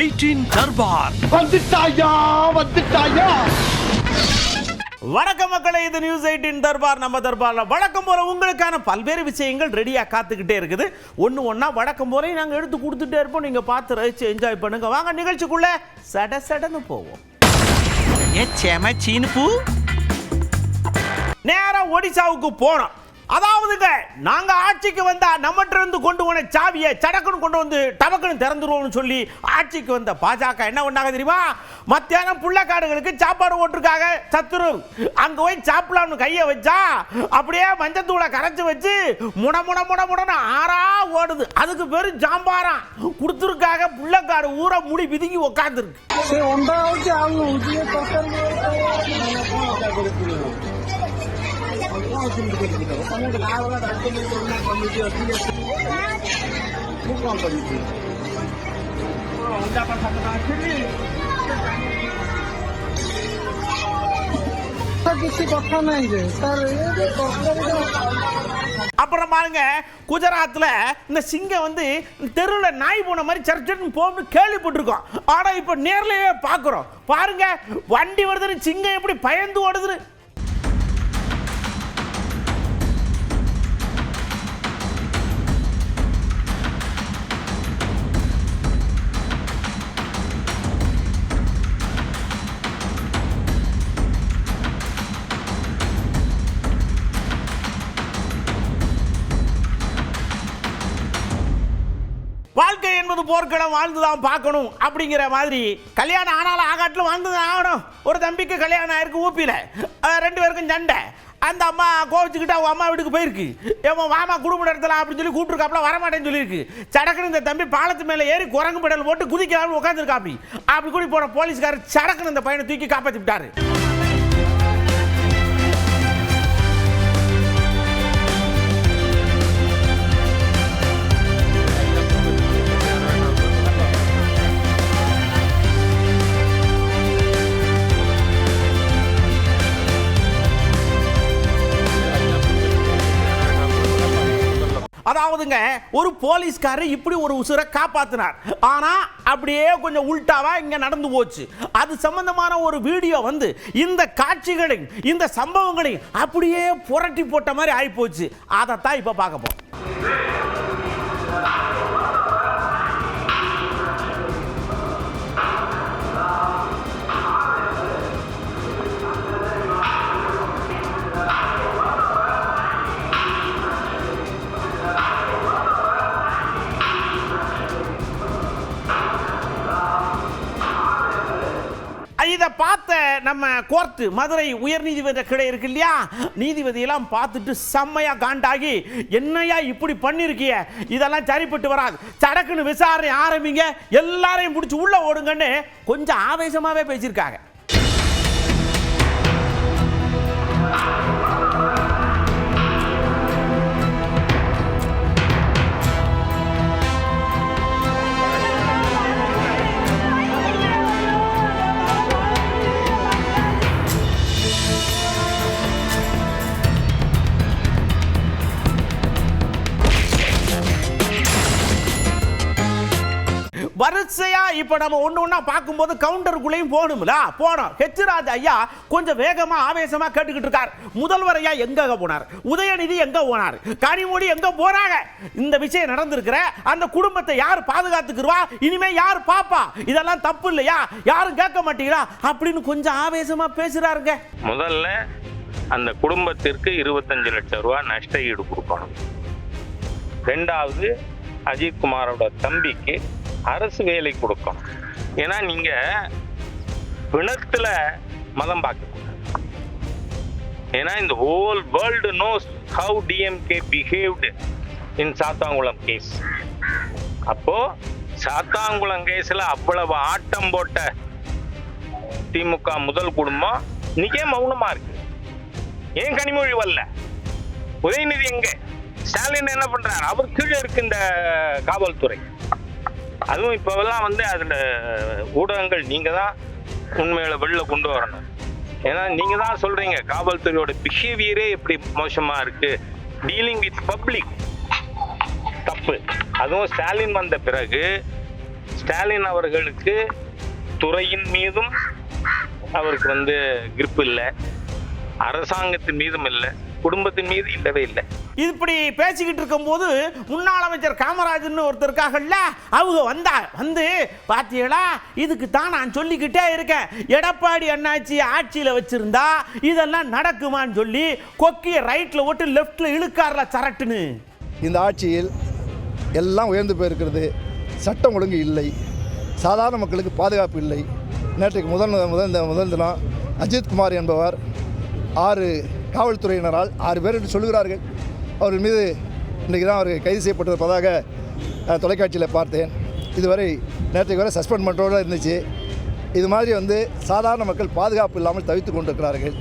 Eighteen Darbar. வந்துட்டாயா வந்துட்டாயா? வணக்கம் மக்களே இது நியூஸ் எயிட்டின் தர்பார். நம்ம தர்பார்ல வழக்கம் போல உங்களுக்கான பல்வேறு விஷயங்கள் ரெடியா காத்துக்கிட்டே இருக்குது. ஒன்று ஒன்றா வழக்கம் போல நாங்கள் எடுத்து கொடுத்துட்டே இருப்போம். நீங்க பார்த்து ரசிச்சு என்ஜாய் பண்ணுங்க. வாங்க நிகழ்ச்சிக்குள்ள சட சடன்னு போவோம். ஏ செம சீனுப்பு நேரா ஒடிசாவுக்கு போனோம் அதாவதுங்க நாங்க ஆட்சிக்கு வந்தா நம்மகிட்ட இருந்து கொண்டு போன சாவியை சடக்குன்னு கொண்டு வந்து டபக்குன்னு திறந்துருவோம்னு சொல்லி ஆட்சிக்கு வந்த பாஜக என்ன பண்ணாங்க தெரியுமா? மத்தியானம் புள்ளக்காடுகளுக்கு சாப்பாடு போட்டிருக்காங்க சத்துரு. அங்க போய் சாப்பிடலாம்னு கையை வச்சா அப்படியே மஞ்சத்தூளை கரைச்சி வச்சு முட முட முட முடன்னு ஆறா ஓடுது. அதுக்கு பேரு ஜாம்பாரா கொடுத்துருக்காக புள்ளக்காடு ஊரை முடி பிதுங்கி உக்காந்துருக்கு. அப்புறம் பாருங்க குஜராத்தில் இந்த சிங்கம் வந்து தெருவில் நாய் போன மாதிரி சர்ச்சன் போகணும்னு கேள்விப்பட்டிருக்கோம். ஆனால் இப்போ நேர்லயே பார்க்குறோம். பாருங்க வண்டி வருதுன்னு சிங்கம் எப்படி பயந்து ஓடுதுன்னு. போர்க்களம் வாழ்ந்து தான் பார்க்கணும் அப்படிங்கிற மாதிரி கல்யாணம் ஆனாலும் ஆகாட்டிலும் வாழ்ந்து தான் ஆகணும். ஒரு தம்பிக்கு கல்யாணம் ஆயிருக்கு ஊப்பியில். ரெண்டு பேருக்கும் சண்டை. அந்த அம்மா கோவிச்சுக்கிட்டு அவங்க அம்மா வீட்டுக்கு போயிருக்கு. ஏமா வாமா குடும்ப இடத்துல அப்படின்னு சொல்லி கூப்பிட்டுருக்காப்புல வரமாட்டேன்னு சொல்லியிருக்கு. சடக்குன்னு இந்த தம்பி பாலத்து மேலே ஏறி குரங்கு பெடல் போட்டு குதிக்கலாம்னு உட்காந்துருக்காப்பி அப்படி கூடி போன போலீஸ்காரர் சடக்குன்னு இந்த பையனை தூக்கி காப்பாற்றி விட்டாரு அதாவதுங்க ஒரு போலீஸ்காரர் இப்படி ஒரு உசுரை காப்பாத்தினார். ஆனா அப்படியே கொஞ்சம் உள்டாவா இங்க நடந்து போச்சு. அது சம்பந்தமான ஒரு வீடியோ வந்து இந்த காட்சிகளையும் இந்த சம்பவங்களையும் அப்படியே புரட்டி போட்ட மாதிரி ஆகி போச்சு அதைத்தான் இப்ப பார்க்க போறோம். நம்ம கோர்ட்டு மதுரை உயர் நீதிமன்ற கிளை இருக்கு இல்லையா? நீதிபதியெல்லாம் பார்த்துட்டு செம்மையா காண்டாகி என்னையா இப்படி பண்ணிருக்கிய? இதெல்லாம் சரிப்பட்டு வராது. சடக்குன்னு விசாரணை ஆரம்பிங்க. எல்லாரையும் பிடிச்சி உள்ள ஓடுங்கன்னு கொஞ்சம் ஆவேசமாவே பேசியிருக்காங்க. இப்போ நம்ம ஒன்று ஒன்றா பார்க்கும்போது கவுண்டருக்குள்ளேயும் போகணும்ல? போனோம். ஹெச்ராஜ் ஐயா கொஞ்சம் வேகமாக ஆவேசமாக கேட்டுக்கிட்டு இருக்கார். முதல்வர் ஐயா எங்கே போனார்? உதயநிதி எங்கே போனார்? கனிமொழி எங்கே போறாங்க? இந்த விஷயம் நடந்திருக்கிற அந்த குடும்பத்தை யார் பாதுகாத்துக்குருவா? இனிமேல் யார் பாப்பா? இதெல்லாம் தப்பு இல்லையா? யாரும் கேட்க மாட்டீங்களா? அப்படின்னு கொஞ்சம் ஆவேசமாக பேசுகிறாருங்க முதல்ல அந்த குடும்பத்திற்கு இருபத்தஞ்சு லட்சம் ரூபா நஷ்ட ஈடு கொடுக்கணும். ரெண்டாவது அஜித்குமாரோட தம்பிக்கு அரசு வேலை கொடுக்கணும். ஏன்னா நீங்க பிணத்துல மதம் பார்க்க ஏன்னா இந்த whole world knows how DMK behaved in Sathankulam case அப்போ சாத்தாங்குளம் கேஸ்ல அவ்வளவு ஆட்டம் போட்ட திமுக முதல் குடும்பம் இன்னைக்கே மௌனமா இருக்கு. ஏன் கனிமொழி வரல? உதயநிதி எங்க? ஸ்டாலின் என்ன பண்றாரு? அவர் கீழே இருக்கு இந்த காவல்துறை. அதுவும் இப்போவெல்லாம் வந்து அதில் ஊடகங்கள் நீங்கள் தான் உண்மையில வெளில கொண்டு வரணும். ஏன்னா நீங்கள் தான் சொல்கிறீங்க காவல்துறையோட பிஹேவியரே எப்படி மோசமாக இருக்குது டீலிங் வித் பப்ளிக் தப்பு. அதுவும் ஸ்டாலின் வந்த பிறகு ஸ்டாலின் அவர்களுக்கு துறையின் மீதும் அவருக்கு வந்து கிரிப்பு இல்லை. அரசாங்கத்தின் மீதும் இல்லை. குடும்பத்தின் மீது இல்லவே இல்லை. இப்படி பேசிக்கிட்டு இருக்கும்போது முன்னாள் அமைச்சர் காமராஜர்னு ஒருத்தருக்காகல்ல அவங்க வந்தா வந்து பார்த்தீங்களா இதுக்கு தான் நான் சொல்லிக்கிட்டே இருக்கேன். எடப்பாடி அண்ணாச்சி ஆட்சியில் வச்சுருந்தா இதெல்லாம் நடக்குமான்னு சொல்லி கொக்கி ரைட்டில் ஓட்டு லெஃப்டில் இழுக்கார்ல சரட்டுன்னு. இந்த ஆட்சியில் எல்லாம் உயர்ந்து போயிருக்கிறது சட்டம் ஒழுங்கு இல்லை. சாதாரண மக்களுக்கு பாதுகாப்பு இல்லை. நேற்றைக்கு முதல் முதல் முதல் தினம் அஜித்குமார் என்பவர் ஆறு காவல்துறையினரால் ஆறு பேர் என்று சொல்கிறார்கள் அவர்கள் மீது இன்றைக்கு தான் அவர் கைது செய்யப்பட்டிருப்பதாக தொலைக்காட்சியில் பார்த்தேன். இதுவரை நேற்றைக்கு வரை சஸ்பெண்ட் பண்ணுறோடு இருந்துச்சு. இது மாதிரி வந்து சாதாரண மக்கள் பாதுகாப்பு இல்லாமல் தவித்து கொண்டிருக்கிறார்கள்.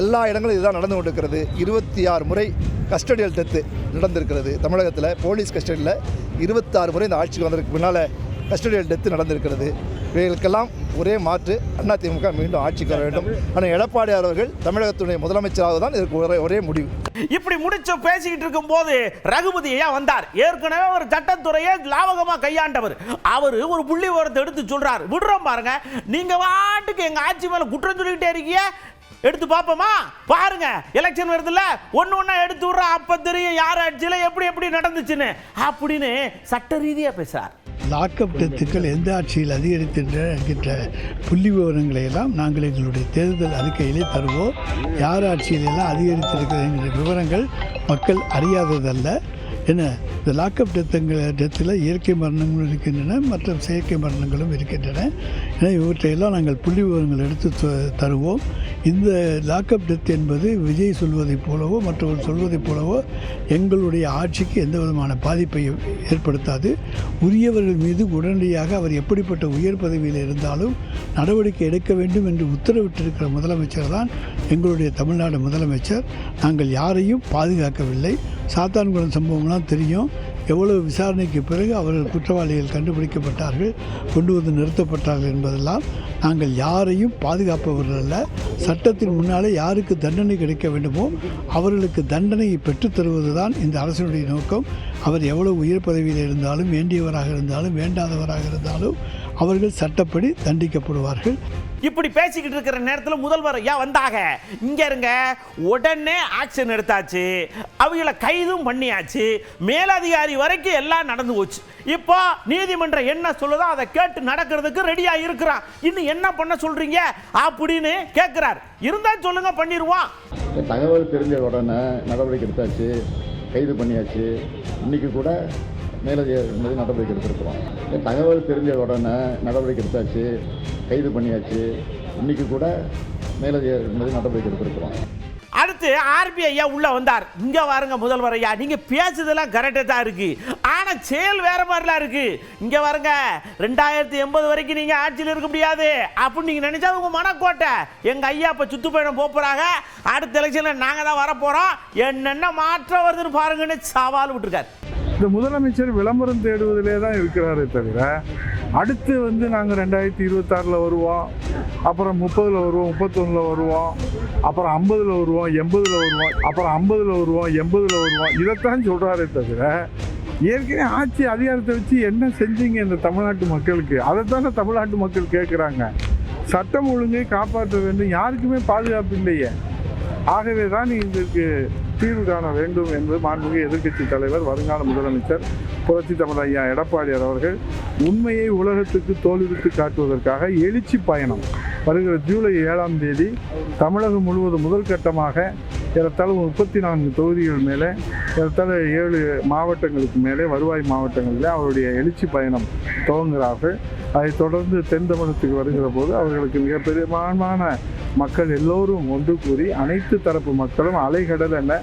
எல்லா இடங்களும் இதுதான் நடந்து கொண்டிருக்கிறது. இருபத்தி ஆறு முறை கஸ்டடியல் டெத்து நடந்திருக்கிறது. தமிழகத்தில் போலீஸ் கஸ்டடியில் இருபத்தாறு முறை இந்த ஆட்சிக்கு வந்ததுக்கு பின்னால் கஸ்டடியல் டெத்து நடந்திருக்கிறது. இவைகளுக்கெல்லாம் ஒரே மாற்று. அதிமுக மீண்டும் ஆட்சிக்கு வர வேண்டும். ஆனால் எடப்பாடி அவர்கள் தமிழகத்துடைய முதலமைச்சராக தான் இதற்கு ஒரே ஒரே முடிவு. இப்படி முடிச்சு பேசிக்கிட்டு இருக்கும்போது ரகுபதி ஐயா வந்தார். ஏற்கனவே ஒரு சட்டத்துறையை லாபகமாக கையாண்டவர். அவர் ஒரு புள்ளி விவரத்தை எடுத்து சொல்றாரு. விடுறோம் பாருங்க. நீங்க வாட்டுக்கு எங்க ஆட்சி மேல குற்றம் சொல்லிக்கிட்டே இருக்கீங்க. எடுத்து பார்ப்போமா பாருங்க. எலெக்ஷன் வருதுல்ல. ஒன்று ஒன்றா எடுத்து விட்ற. அப்போ தெரியும் யார் ஆட்சியில் எப்படி எப்படி நடந்துச்சுன்னு. அப்படின்னு சட்ட ரீதியாக பேசுகிறார் லாக்அப் டெத்துக்கள் எந்த ஆட்சியில் அதிகரித்திருக்கின்ற என்கின்ற புள்ளி விவரங்களை எல்லாம் நாங்கள் எங்களுடைய தேர்தல் அறிக்கையிலே தருவோம். யார் ஆட்சியிலெல்லாம் அதிகரித்திருக்கிறது என்கிற விவரங்கள் மக்கள் அறியாததல்ல. என்ன இந்த லாக்அப் டெத்துங்கிற டெத்தில் இயற்கை மரணங்களும் இருக்கின்றன மற்றும் செயற்கை மரணங்களும் இருக்கின்றன. ஏன்னா இவற்றையெல்லாம் நாங்கள் புள்ளி விவரங்கள் எடுத்து த- தருவோம். இந்த லாக்அப் டெத் என்பது விஜய் சொல்வதைப் போலவோ மற்றவர்கள் சொல்வதைப் போலவோ எங்களுடைய ஆட்சிக்கு எந்த விதமான பாதிப்பை ஏற்படுத்தாது. உரியவர்கள் மீது உடனடியாக அவர் எப்படிப்பட்ட உயர் பதவியில் இருந்தாலும் நடவடிக்கை எடுக்க வேண்டும் என்று உத்தரவிட்டிருக்கிற முதலமைச்சர் தான் எங்களுடைய தமிழ்நாடு முதலமைச்சர். நாங்கள் யாரையும் பாதுகாக்கவில்லை. சாத்தான்குளம் சம்பவம்லாம் தெரியும். எவ்வளவு விசாரணைக்கு பிறகு அவர்கள் குற்றவாளிகள் கண்டுபிடிக்கப்பட்டார்கள் கொண்டு வந்து நிறுத்தப்பட்டார்கள் என்பதெல்லாம் நாங்கள் யாரையும் பாதுகாப்பவர்கள் அல்ல. சட்டத்தின் முன்னாலே யாருக்கு தண்டனை கிடைக்க வேண்டுமோ அவர்களுக்கு தண்டனையை பெற்றுத் தருவதுதான் இந்த அரசினுடைய நோக்கம். அவர் எவ்வளவு உயர் பதவியில் இருந்தாலும் வேண்டியவராக இருந்தாலும் வேண்டாதவராக இருந்தாலும் அவர்கள் சட்டப்படி தண்டிக்கப்படுவார்கள். இப்படி பேசிக்கிட்டு இருக்கிற நேரத்தில் முதல்வர் ஐயா வந்தாங்க இங்க இருங்க. உடனே ஆக்ஷன் எடுத்தாச்சு. அவங்கள கைதும் பண்ணியாச்சு. மேலதிகாரி வரைக்கும் எல்லாம் நடந்து போச்சு. இப்போ நீதிமன்றம் என்ன சொல்லுதோ அதை கேட்டு நடக்கிறதுக்கு ரெடியா இருக்கிறான் இன்னும் என்ன பண்ண சொல்றீங்க? அப்படின்னு கேட்கிறார் இருந்தா சொல்லுங்க பண்ணிடுவோம் தகவல் தெரிஞ்ச உடனே நடவடிக்கை எடுத்தாச்சு கைது பண்ணியாச்சு. இன்னைக்கு கூட மேலதிகாரி மீது நடவடிக்கை எடுத்திருக்கிறோம். தகவல் தெரிஞ்ச உடனே நடவடிக்கை எடுத்தாச்சு கைது பண்ணியாச்சு. இன்னைக்கு கூட மேலதிகாரி மீது நடவடிக்கை எடுத்திருக்கிறோம். அடுத்து ஆர்பிஐ ஐயா உள்ள வந்தார். இங்க வாருங்க முதல்வர் ஐயா. நீங்க பேசுதெல்லாம் கரெக்டாக தான் இருக்கு. ஆனா செயல் வேற மாதிரிலாம் இருக்கு. இங்க வாருங்க. ரெண்டாயிரத்தி எண்பது வரைக்கும் நீங்க ஆட்சியில் இருக்க முடியாது. அப்படின்னு நீங்க நினைச்சா உங்க மனக்கோட்டை. எங்க ஐயா இப்ப சுற்றுப்பயணம் போகிறாங்க போறாங்க. அடுத்த எலெக்ஷன்ல நாங்க தான் வரப்போகிறோம் என்னென்ன மாற்றம் வருதுன்னு பாருங்கன்னு சவால் விட்டுருக்காரு. இந்த முதலமைச்சர் விளம்பரம் தேடுவதிலே தான் இருக்கிறாரே தவிர அடுத்து வந்து நாங்கள் ரெண்டாயிரத்தி இருபத்தாறில் வருவோம் அப்புறம் முப்பதில் வருவோம் முப்பத்தொன்னில் வருவோம் அப்புறம் ஐம்பதில் வருவோம் எண்பதில் வருவோம் அப்புறம் ஐம்பதில் வருவோம் எண்பதில் வருவோம். இதைத்தான் சொல்கிறாரே தவிர ஏற்கனவே ஆட்சி அதிகாரத்தை வச்சு என்ன செஞ்சீங்க இந்த தமிழ்நாட்டு மக்களுக்கு? அதை தானே தமிழ்நாட்டு மக்கள் கேட்குறாங்க சட்டம் ஒழுங்கை காப்பாற்ற வேண்டும். யாருக்குமே பாதுகாப்பு இல்லையே. ஆகவே தான் இதற்கு தீர்வு காண வேண்டும் என்று மாண்புமிகு எதிர்க்கட்சி தலைவர் வருங்கால முதலமைச்சர் புரட்சி தமிழ் ஐயா எடப்பாடியார் அவர்கள் உண்மையை உலகத்துக்கு தோல்வித்து காட்டுவதற்காக எழுச்சி பயணம். வருகிற ஜூலை ஏழாம் தேதி தமிழகம் முழுவதும் முதல் கட்டமாக ஏறத்தாழ முப்பத்தி நான்கு தொகுதிகள் மேலே ஏறத்தாழ ஏழு மாவட்டங்களுக்கு மேலே வருவாய் மாவட்டங்களில் அவருடைய எழுச்சி பயணம் துவங்குகிறார்கள். அதைத் தொடர்ந்து தென் தமிழகத்துக்கு வருகிற போது அவர்களுக்கு மிக மக்கள் எல்லோரும் ஒன்று கூறி அனைத்து தரப்பு மக்களும் அலைகடல் என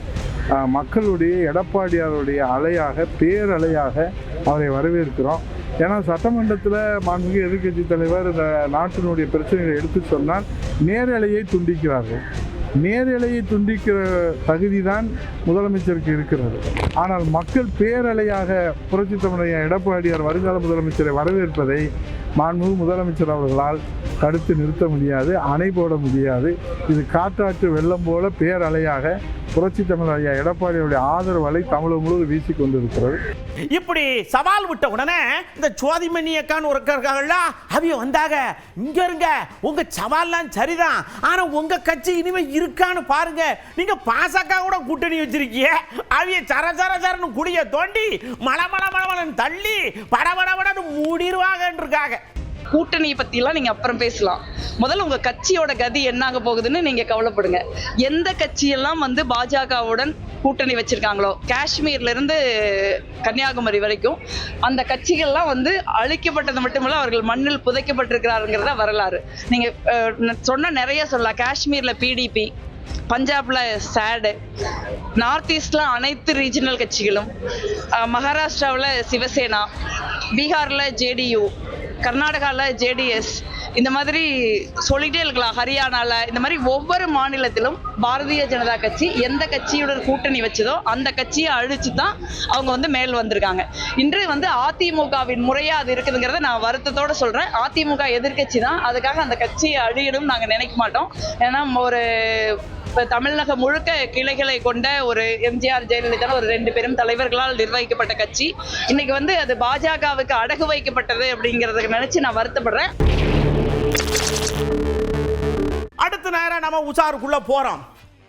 மக்களுடைய எடப்பாடியாருடைய அலையாக பேரலையாக அவரை வரவேற்கிறோம். ஏன்னா சட்டமன்றத்தில் மாண்புமிகு எதிர்கட்சி தலைவர் இந்த நாட்டினுடைய பிரச்சனைகளை எடுத்து சொன்னால் நேரலையை துண்டிக்கிறார்கள். நேரலையை துண்டிக்கிற தகுதி தான் முதலமைச்சருக்கு இருக்கிறது. ஆனால் மக்கள் பேரலையாக புரட்சி தமிழைய எடப்பாடியார் வருங்கால முதலமைச்சரை வரவேற்பதை மாண்புமிகு முதலமைச்சர் அவர்களால் தடுத்து நிறுத்த முடியாது அணை போட முடியாது. இது காற்றாற்று வெள்ளம் போல பேரலையாக புரட்சி தமிழ் ஐயா எடப்பாடியுடைய ஆதரவு அலை தமிழகம் முழுவதும் வீசி கொண்டிருக்கிறது. இப்படி சவால் விட்ட உடனே இந்த சோதிமணி அக்கான்னு ஒரு அக்கா அவிய வந்தாங்க. இங்க இருங்க உங்க சவால்லாம் சரிதான். ஆனா உங்க கட்சி இனிமே இருக்கான்னு பாருங்க. நீங்க பாசக்கா கூட கூட்டணி வச்சிருக்கீங்க. அவிய சர சர சரன்னு குடிய தோண்டி மல மல மல மலன்னு தள்ளி படபடபடன்னு பட மூடிடுவாங்கன்னு இருக்காங்க கூட்டணியை பற்றிலாம் நீங்கள் அப்புறம் பேசலாம். முதல்ல உங்கள் கட்சியோட கதி என்னாக போகுதுன்னு நீங்கள் கவலைப்படுங்க. எந்த கட்சியெல்லாம் வந்து பாஜகவுடன் கூட்டணி வச்சிருக்காங்களோ காஷ்மீர்லேருந்து கன்னியாகுமரி வரைக்கும் அந்த கட்சிகள்லாம் வந்து அழிக்கப்பட்டது மட்டுமல்ல அவர்கள் மண்ணில் புதைக்கப்பட்டிருக்கிறாருங்கிறத வரலாறு. நீங்கள் சொன்ன நிறைய சொல்லலாம். காஷ்மீரில் பிடிபி பஞ்சாப்ல சேடு நார்த் ஈஸ்ட்ல அனைத்து ரீஜனல் கட்சிகளும் மகாராஷ்டிராவில் சிவசேனா பீகார்ல ஜேடியு கர்நாடகாவில் ஜேடிஎஸ் இந்த மாதிரி சொல்லிகிட்டே இருக்கலாம். ஹரியானாவில் இந்த மாதிரி ஒவ்வொரு மாநிலத்திலும் பாரதிய ஜனதா கட்சி எந்த கட்சியோட கூட்டணி வச்சதோ அந்த கட்சியை அழிச்சு தான் அவங்க வந்து மேல் வந்திருக்காங்க. இன்று வந்து அதிமுகவின் முறையாக அது இருக்குதுங்கிறத நான் வருத்தத்தோடு சொல்கிறேன் அதிமுக எதிர்க்கட்சி தான் அதுக்காக அந்த கட்சியை அழியணும்னு நாங்கள் நினைக்க மாட்டோம். ஏன்னா ஒரு இப்போ தமிழகம் முழுக்க கிளைகளை கொண்ட ஒரு எம்ஜிஆர் ஜெயலலிதா ஒரு ரெண்டு பெரும் தலைவர்களால் நிர்வகிக்கப்பட்ட கட்சி. இன்னைக்கு வந்து அது பாஜகவுக்கு அடகு வைக்கப்பட்டது அப்படிங்கறத நினைச்சு நான் வருத்தப்படுறேன். அடுத்த நேரம் நம்ம உஷாருக்குள்ள போறோம்.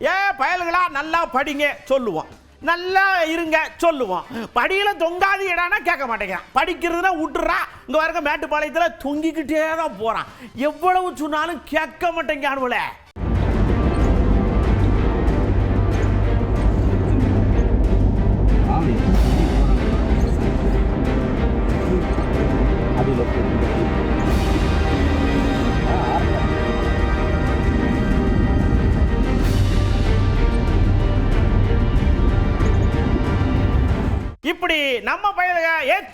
ஏ பயல்களா நல்லா படிங்க சொல்லுவோம். நல்லா இருங்க சொல்லுவோம். படியில தொங்காது இடம்னா கேட்க மாட்டேங்கிறான். படிக்கிறதுனா விட்டுறா இங்க வரைக்கும் மேட்டுப்பாளையத்தில் தொங்கிக்கிட்டே தான் போறான். எவ்வளவு சொன்னாலும் கேட்க மாட்டேங்கானுல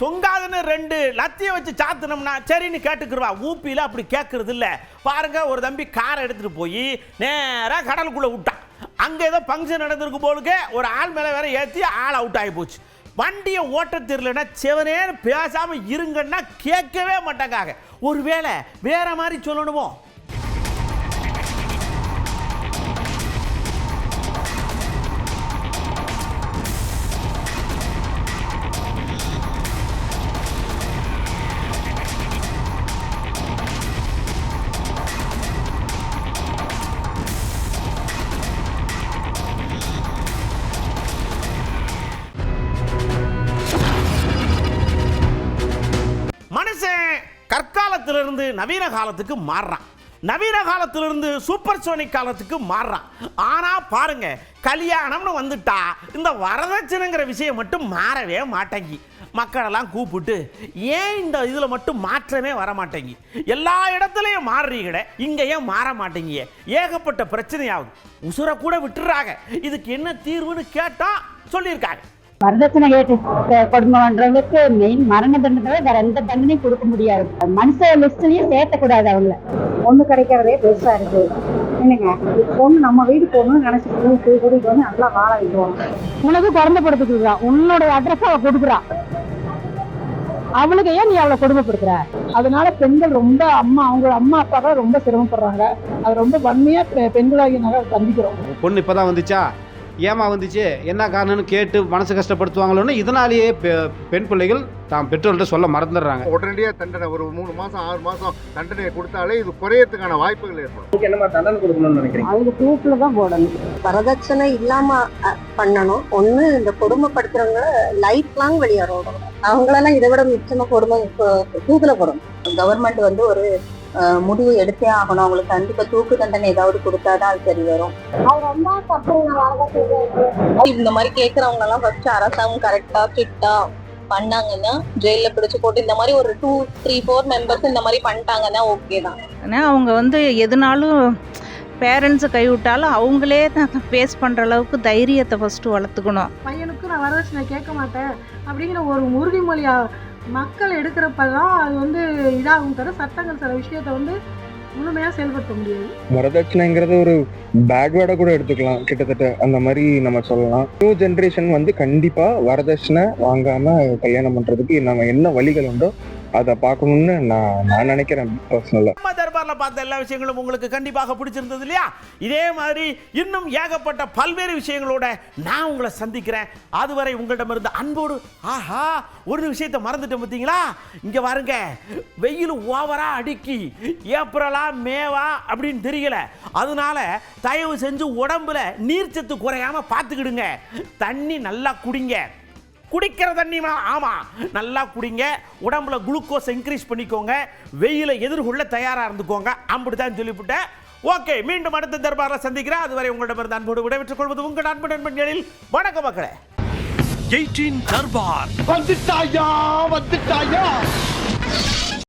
தொங்காதுன்னு ரெண்டு லத்தியை வச்சு சாத்துனோம்னா சரின்னு கேட்டுக்கிறவா ஊப்பியில் அப்படி கேட்கறது இல்லை பாருங்க ஒரு தம்பி காரை எடுத்துகிட்டு போய் நேராக கடலுக்குள்ளே விட்டான் அங்கே ஏதோ ஃபங்க்ஷன் நடந்திருக்கும் போலுக்கு ஒரு ஆள் மேலே வேற ஏற்றி ஆள் அவுட் ஆகி போச்சு. வண்டியை ஓட்ட தெரியலன்னா செவனேன்னு பேசாமல் இருங்கன்னா கேட்கவே மாட்டாங்க. ஒருவேளை வேற மாதிரி சொல்லணுமோ? காலத்திலிருந்து நவீன காலத்துக்கு மாறுறான். நவீன காலத்திலிருந்து சூப்பர் சோனிக் காலத்துக்கு மாறுறான். ஆனா பாருங்க கல்யாணம்னு வந்துட்டா இந்த வரதட்சணைங்கிற விஷயம் மட்டும் மாறவே மாட்டேங்கி. மக்களெல்லாம் கூப்பிட்டு ஏன் இந்த இதில் மட்டும் மாற்றமே வர மாட்டேங்கி எல்லா இடத்துலையும் மாறுறீங்கட இங்கே ஏன் மாற மாட்டேங்கிய. ஏகப்பட்ட பிரச்சனையாகுது. உசுரை கூட விட்டுறாங்க. இதுக்கு என்ன தீர்வுன்னு கேட்டா சொல்லியிருக்காங்க. வரதட்சணை கேட்டு க- கொடுமை பண்றவங்களுக்கு மெயின் மரண தண்டனை வேற எந்த தண்டனையும் கொடுக்க முடியாது. மனுஷ லிஸ்ட்லயும் சேர்த்தக்கூடாது அவங்கள. பொண்ணு கிடைக்கிறதே பெருசா இருக்கு. என்னங்க? பொண்ணு நம்ம வீடு போகணும்னு நினைச்சு கூட்டு கூட்டிட்டு வந்து நல்லா வாழ வைக்கிறோம். உனக்கு குழந்தை படுத்துக்கிறா உன்னோட அட்ரஸ் அவ கொடுக்குறா. அவளுக்கு ஏன் நீ அவளை கொடுமைப்படுத்துற? அதனால பெண்கள் ரொம்ப அம்மா அவங்க அம்மா அப்பா ரொம்ப சிரமப்படுறாங்க. அது ரொம்ப வன்மையா பெ- பெண்களாகி நாங்கள் சந்திக்கிறோம். பொண்ணு இப்பதான் வந்துச்சா? ஏமா வந்துச்சு? என்ன காரணம்னு கேட்டு மனசு கஷ்டப்படுத்துவாங்களோன்னு இதனாலேயே பெ- பெண் பிள்ளைகள் தாம் பெற்றோர்கிட்ட சொல்ல மறந்துடுறாங்க. உடனடியாக தண்டனை ஒரு மூணு மாதம் ஆறு மாதம் தண்டனையை கொடுத்தாலே இது குறையறதுக்கான வாய்ப்புகள் ஏற்படும். என்ன தண்டனை கொடுக்கணும்னு நினைக்கிறீங்க? அவங்க தூக்கில் தான் போடணும். வரதட்சணை இல்லாம அஹ், பண்ணணும். ஒண்ணு இந்த கொடுமைப்படுத்துறவங்க லைஃப் லாங் வெளியேறணும். அவங்களெல்லாம் இதை விட மிச்சமா கொடுமை இப்ப தூக்குல போடணும். கவர்மெண்ட் வந்து ஒரு முடிவு எடுத்தே ஆகணும். அவங்களுக்கு கண்டிப்பா தூக்கு தண்டனை ஏதாவது கொடுத்தாதான் அது சரி வரும். இந்த மாதிரி கேக்குறவங்க எல்லாம் ஃபர்ஸ்ட் அரசாங்கம் கரெக்டா ஸ்ட்ரிக்டா பண்ணாங்கன்னா ஜெயில பிடிச்சு போட்டு இந்த மாதிரி ஒரு டூ த்ரீ ஃபோர் மெம்பர்ஸ் இந்த மாதிரி பண்ணிட்டாங்கன்னா ஓகே தான். ஏன்னா அவங்க வந்து எதுனாலும் பேரண்ட்ஸை கைவிட்டாலும் அவங்களே ஃபேஸ் பண்ணுற அளவுக்கு தைரியத்தை ஃபஸ்ட்டு வளர்த்துக்கணும். பையனுக்கு நான் வரதட்சணை கேட்க மாட்டேன். அப்படிங்கிற ஒரு உறுதிமொழியா மக்கள் எடுக்கிறப்ப தான் அது வந்து இதாகும் தவிர சட்டங்கள் சில விஷயத்தை வந்து முழுமையாக செயல்படுத்த முடியாது. வரதட்சணைங்கிறது ஒரு பேக்வேர்டை கூட எடுத்துக்கலாம். கிட்டத்தட்ட அந்த மாதிரி நம்ம சொல்லலாம். நியூ ஜென்ரேஷன் வந்து கண்டிப்பா வரதட்சணை வாங்காம கல்யாணம் பண்றதுக்கு நம்ம என்ன வழிகள் உண்டோ அதை பார்க்கணுன்னு நான் நான் நினைக்கிறேன் பர்சனலாக நம்ம தர்பாரில் பார்த்த எல்லா விஷயங்களும் உங்களுக்கு கண்டிப்பாக பிடிச்சிருந்தது இல்லையா? இதே மாதிரி இன்னும் ஏகப்பட்ட பல்வேறு விஷயங்களோட நான் உங்களை சந்திக்கிறேன். அதுவரை உங்களிடமிருந்து அன்போடு ஆஹா ஒரு விஷயத்தை மறந்துட்டேன் பார்த்தீங்களா? இங்கே பாருங்க வெயில் ஓவராக அடிக்கி ஏப்ரலா மேவா அப்படின்னு தெரியல. அதனால தயவு செஞ்சு உடம்புல நீர்ச்சத்து குறையாமல் பார்த்துக்கிடுங்க. தண்ணி நல்லா குடிங்க. குடிக்கிற தண்ணி மா- ஆமா. நல்லா குடிங்க. உடம்புல குளுக்கோஸ் இன்க்ரீஸ் பண்ணிக்கோங்க. வெயிலை எதிர்கொள்ள தயாரா இருந்துக்கோங்க. அப்படித்தான் சொல்லிவிட்டேன். ஓகே மீண்டும் அடுத்த தர்பாரில் சந்திக்கிறேன். அதுவரை உங்களிடமிருந்து அன்போடு விடைபெற்றுக் கொள்வது உங்கள் அன்பு நண்பன்களில் வணக்க மக்களே. எயிட்டீன் தர்பார். வந்துட்டாயா வந்துட்டாயா?